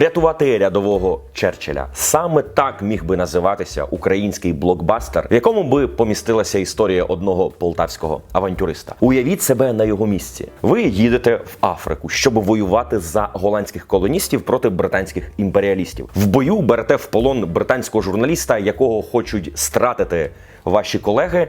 врятувати рядового Черчилля. Саме так міг би називатися український блокбастер, в якому би помістилася історія одного полтавського авантюриста. Уявіть себе на його місці. Ви їдете в Африку, щоб воювати за голландських колоністів проти британських імперіалістів. В бою берете в полон британського журналіста, якого хочуть стратити ваші колеги.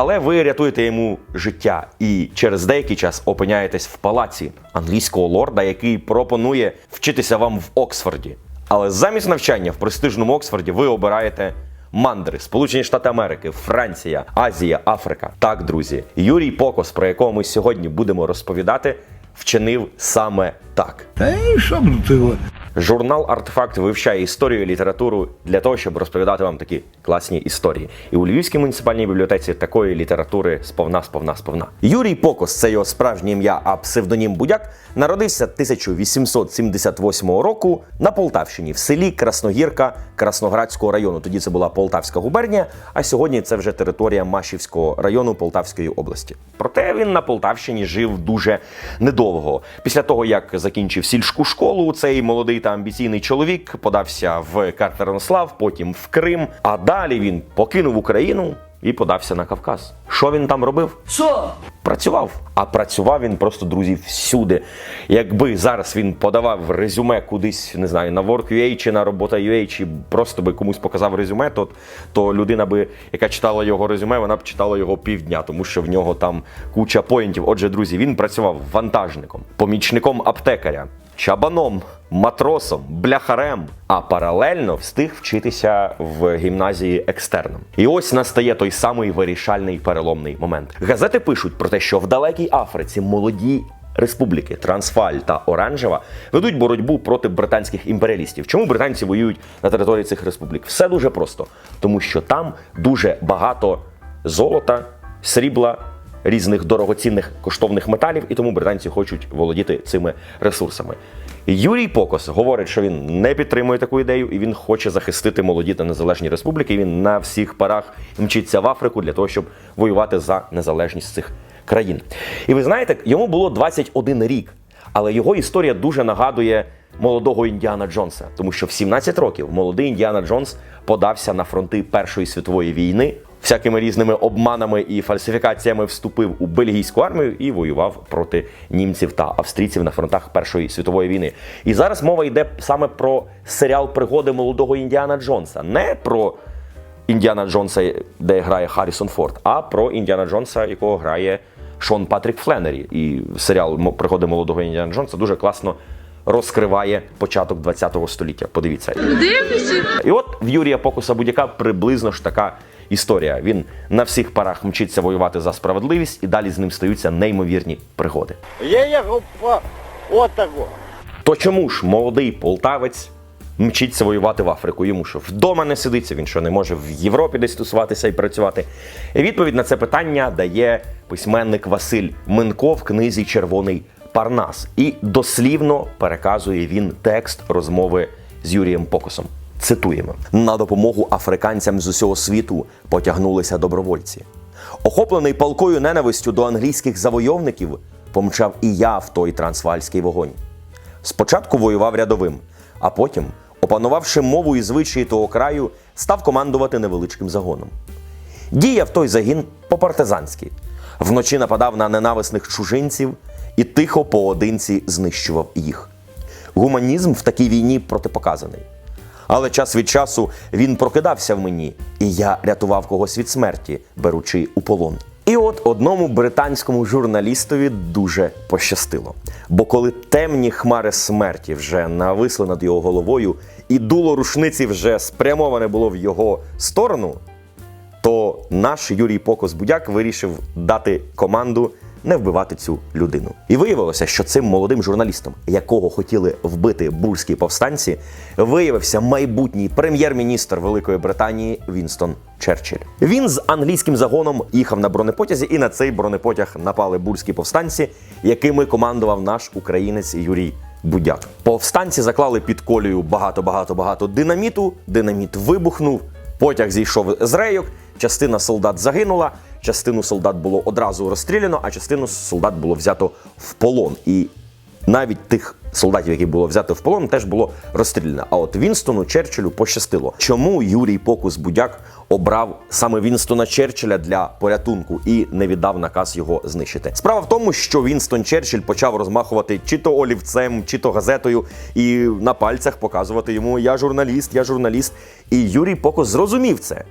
Але ви рятуєте йому життя і через деякий час опиняєтесь в палаці англійського лорда, який пропонує вчитися вам в Оксфорді. Але замість навчання в престижному Оксфорді ви обираєте мандри, Сполучені Штати Америки, Франція, Азія, Африка. Так, друзі, Юрій Покос, про якого ми сьогодні будемо розповідати, вчинив саме так. Та і що б ти? Журнал Артефакт вивчає історію і літературу для того, щоб розповідати вам такі класні історії. І у Львівській муніципальній бібліотеці такої літератури сповна, сповна, сповна. Юрій Покос, це його справжнє ім'я, а псевдонім Будяк, народився 1878 року на Полтавщині в селі Красногірка Красноградського району. Тоді це була Полтавська губернія, а сьогодні це вже територія Машівського району Полтавської області. Проте він на Полтавщині жив дуже недовго. Після того, як закінчив сільську школу, цей молодий та амбіційний чоловік подався в Картернослав, потім в Крим. А далі він покинув Україну і подався на Кавказ. Що він там робив? Що? Працював. А працював він просто, друзі, всюди. Якби зараз він подавав резюме кудись, не знаю, на Work.ua чи на робота.ua, чи просто би комусь показав резюме, то, то людина би, яка читала його резюме, вона б читала його півдня, тому що в нього там куча поінтів. Отже, друзі, він працював вантажником, помічником аптекаря, чабаном, матросом, бляхарем, а паралельно встиг вчитися в гімназії екстерном. І ось настає той самий вирішальний переломний момент. Газети пишуть про те, що в далекій Африці молоді. Республіки Трансваль та Оранжева ведуть боротьбу проти британських імперіалістів. Чому британці воюють на території цих республік? Все дуже просто, тому що там дуже багато золота, срібла, різних дорогоцінних коштовних металів, і тому британці хочуть володіти цими ресурсами. Юрій Покос говорить, що він не підтримує таку ідею, і він хоче захистити молоді та незалежні республіки. Він на всіх парах мчиться в Африку для того, щоб воювати за незалежність цих країн. І ви знаєте, йому було 21 рік, але його історія дуже нагадує молодого Індіана Джонса, тому що в 17 років молодий Індіана Джонс подався на фронти Першої світової війни. Всякими різними обманами і фальсифікаціями вступив у бельгійську армію і воював проти німців та австрійців на фронтах Першої світової війни. І зараз мова йде саме про серіал пригоди молодого Індіана Джонса, не про Індіана Джонса, де грає Харрісон Форд, а про Індіана Джонса, якого грає Шон Патрік Фленнері. І серіал «Мо- Пригоди молодого Індіана Джонса дуже класно розкриває початок ХХ століття. Подивіться. Дивлюся. І от в Юрія Покуса Будяка приблизно ж така історія. Він на всіх парах мчиться воювати за справедливість, і далі з ним стаються неймовірні пригоди. Я їхав по от. То чому ж молодий полтавець мчиться воювати в Африку? Йому що вдома не сидиться, він що не може в Європі десь тусуватися і працювати? І відповідь на це питання дає письменник Василь Минко в книзі Червоний Парнас. І дослівно переказує він текст розмови з Юрієм Покосом. Цитуємо: на допомогу африканцям з усього світу потягнулися добровольці. Охоплений палкою ненавистю до англійських завойовників, помчав і я в той трансвальський вогонь. Спочатку воював рядовим, а потім, опанувавши мову і звичаї того краю, став командувати невеличким загоном. Діяв той загін по-партизанськи. Вночі нападав на ненависних чужинців і тихо поодинці знищував їх. Гуманізм в такій війні протипоказаний. Але час від часу він прокидався в мені, і я рятував когось від смерті, беручи у полон. І от одному британському журналістові дуже пощастило. Бо коли темні хмари смерті вже нависли над його головою, і дуло рушниці вже спрямоване було в його сторону, то наш Юрій Покос Будяк вирішив дати команду не вбивати цю людину. І виявилося, що цим молодим журналістом, якого хотіли вбити бурські повстанці, виявився майбутній прем'єр-міністр Великої Британії Вінстон Черчилль. Він з англійським загоном їхав на бронепотязі, і на цей бронепотяг напали бурські повстанці, якими командував наш українець Юрій Будяк. Повстанці заклали під колію багато, багато, багато динаміту. Динаміт вибухнув. Потяг зійшов з рейок, частина солдат загинула, частину солдат було одразу розстріляно, а частину солдат було взято в полон. І Навіть тих солдатів, які було взято в полон, теж було розстріляно. А от Вінстону Черчиллю пощастило. Чому Юрій Покус Будяк обрав саме Вінстона Черчилля для порятунку і не віддав наказ його знищити? Справа в тому, що Вінстон Черчилль почав розмахувати чи то олівцем, чи то газетою, і на пальцях показувати йому Я журналіст, я журналіст. І Юрій Покус зрозумів це.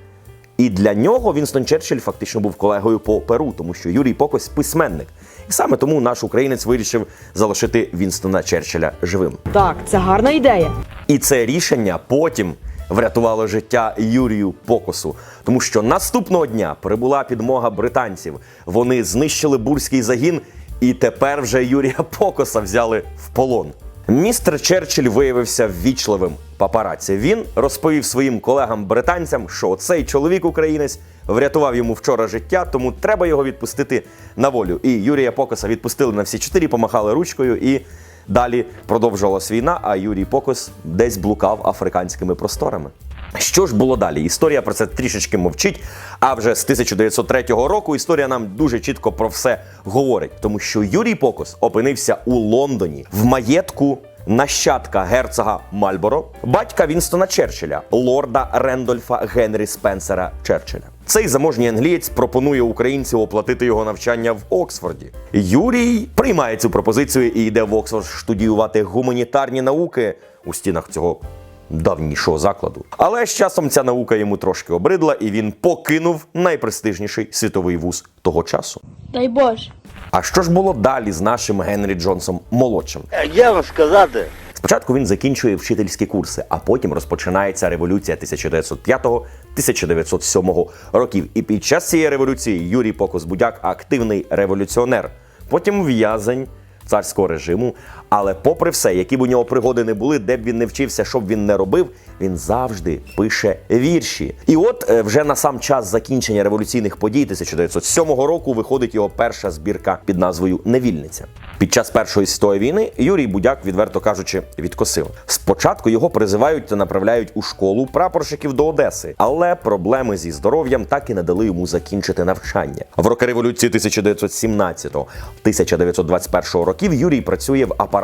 І для нього Вінстон Черчилль фактично був колегою по Перу, тому що Юрій Покось письменник. І саме тому наш українець вирішив залишити Вінстона Черчилля живим. Так, це гарна ідея. І це рішення потім врятувало життя Юрію Покосу, тому що наступного дня прибула підмога британців. Вони знищили бурський загін, і тепер вже Юрія Покоса взяли в полон. Містер Черчилль виявився ввічливим папараці. Він розповів своїм колегам-британцям, що цей чоловік-українець врятував йому вчора життя, тому треба його відпустити на волю. І Юрія Покоса відпустили на всі чотири, помахали ручкою і Далі продовжувалась війна, а Юрій Покос десь блукав африканськими просторами. Що ж було далі? Історія про це трішечки мовчить. А вже з 1903 року історія нам дуже чітко про все говорить, тому що Юрій Покос опинився у Лондоні в маєтку нащадка герцога Мальборо, батька Вінстона Черчилля, лорда Рендольфа Генрі Спенсера Черчилля. Цей заможній англієць пропонує українцю оплатити його навчання в Оксфорді. Юрій приймає цю пропозицію і йде в Оксфорд студіювати гуманітарні науки у стінах цього давнішого закладу. Але з часом ця наука йому трошки обридла, і він покинув найпрестижніший світовий вуз того часу. Дай Боже. А що ж було далі з нашим Генрі Джонсом молодшим? Е, Як вам сказати? Спочатку він закінчує вчительські курси, а потім розпочинається революція 1905-1907 років. І під час цієї революції Юрій Покос Будяк активний революціонер, потім в'язень царського режиму. Але, попри все, які б у нього пригоди не були, де б він не вчився, що б він не робив, він завжди пише вірші. І от е, вже на сам час закінчення революційних подій 1907 року виходить його перша збірка під назвою Невільниця. Під час першої світової війни Юрій Будяк, відверто кажучи, відкосив. Спочатку його призивають та направляють у школу прапорщиків до Одеси, але проблеми зі здоров'ям так і не дали йому закінчити навчання. В роки революції 1917-1921 років Юрій працює в апараті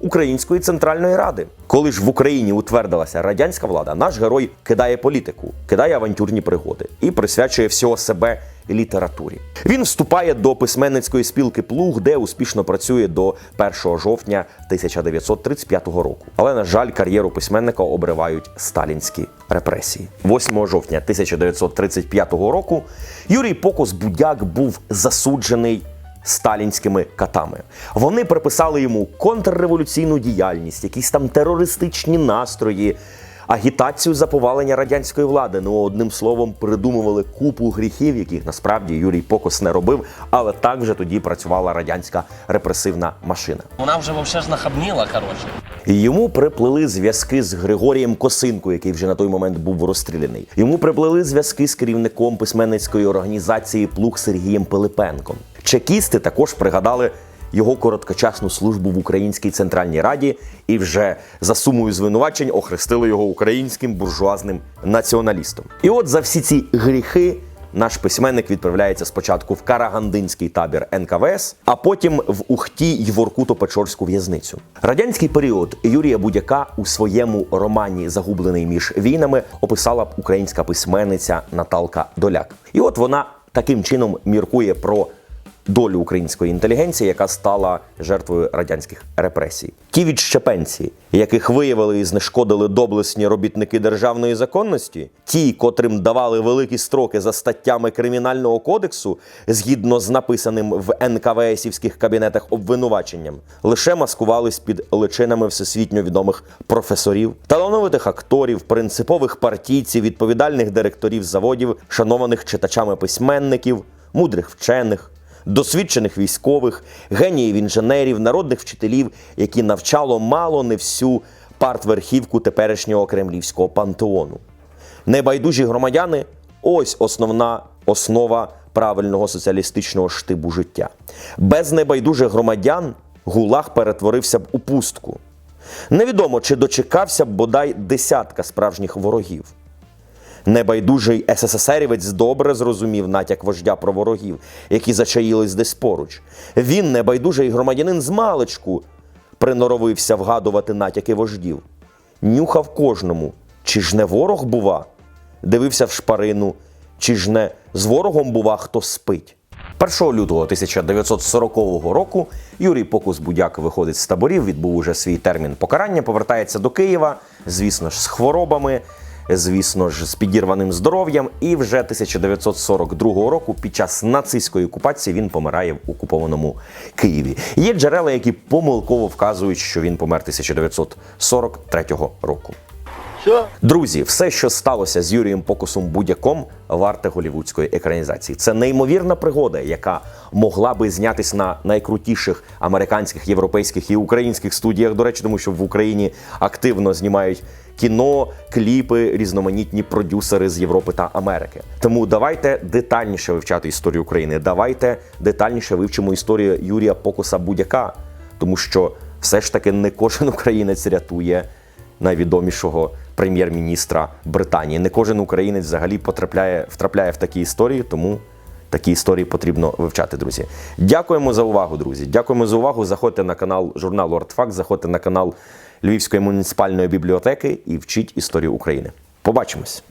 Української центральної ради. Коли ж в Україні утвердилася радянська влада, наш герой кидає політику, кидає авантюрні пригоди і присвячує всього себе літературі. Він вступає до письменницької спілки Плуг, де успішно працює до 1 жовтня 1935 року. Але на жаль, кар'єру письменника обривають сталінські репресії. 8 жовтня 1935 року Юрій Покос Будяк був засуджений сталінськими катами. Вони приписали йому контрреволюційну діяльність, якісь там терористичні настрої, агітацію за повалення радянської влади. Ну, одним словом, придумували купу гріхів, яких насправді Юрій Покос не робив, але так вже тоді працювала радянська репресивна машина. Вона вже вовсе ж нахабніла, коротше. І Йому приплили зв'язки з Григорієм Косинко, який вже на той момент був розстріляний. Йому приплили зв'язки з керівником письменницької організації Плуг Сергієм Пилипенком. Чекісти також пригадали його короткочасну службу в Українській центральній раді і вже за сумою звинувачень охрестили його українським буржуазним націоналістом. І от за всі ці гріхи. Наш письменник відправляється спочатку в Карагандинський табір НКВС, а потім в Ухті й Воркуто-Печорську в'язницю. Радянський період Юрія Будяка у своєму романі Загублений між війнами описала б українська письменниця Наталка Доляк. І от вона таким чином міркує про долю української інтелігенції, яка стала жертвою радянських репресій. Ті відщепенці, яких виявили і знешкодили доблесні робітники державної законності, ті, котрим давали великі строки за статтями кримінального кодексу, згідно з написаним в НКВСівських кабінетах обвинуваченням, лише маскувались під личинами всесвітньо відомих професорів, талановитих акторів, принципових партійців, відповідальних директорів заводів, шанованих читачами письменників, мудрих вчених досвідчених військових, геніїв інженерів, народних вчителів, які навчало мало не всю партверхівку теперішнього кремлівського пантеону. Небайдужі громадяни ось основна основа правильного соціалістичного штибу життя. Без небайдужих громадян гулаг перетворився б у пустку. Невідомо, чи дочекався б бодай десятка справжніх ворогів. Небайдужий СССРівець добре зрозумів натяк вождя про ворогів, які зачаїлись десь поруч. Він, небайдужий громадянин з маличку, приноровився вгадувати натяки вождів. Нюхав кожному, чи ж не ворог бува? Дивився в шпарину, чи ж не з ворогом бува, хто спить. 1 лютого 1940 року Юрій Покус Будяк виходить з таборів, відбув уже свій термін покарання, повертається до Києва, звісно ж, з хворобами, звісно ж, з підірваним здоров'ям. І вже 1942 року, під час нацистської окупації, він помирає в окупованому Києві. Є джерела, які помилково вказують, що він помер 1943 року. Друзі, все, що сталося з Юрієм Покусом будь-яком, варте голівудської екранізації. Це неймовірна пригода, яка могла би знятись на найкрутіших американських, європейських і українських студіях. До речі, тому що в Україні активно знімають кіно, кліпи, різноманітні продюсери з Європи та Америки. Тому давайте детальніше вивчати історію України. Давайте детальніше вивчимо історію Юрія Покуса будь-яка, тому що все ж таки не кожен українець рятує найвідомішого прем'єр-міністра Британії. Не кожен українець взагалі потрапляє, втрапляє в такі історії, тому такі історії потрібно вивчати, друзі. Дякуємо за увагу, друзі. Дякуємо за увагу. Заходьте на канал журналу Артфакт, заходьте на канал Львівської муніципальної бібліотеки і вчіть історію України. Побачимось!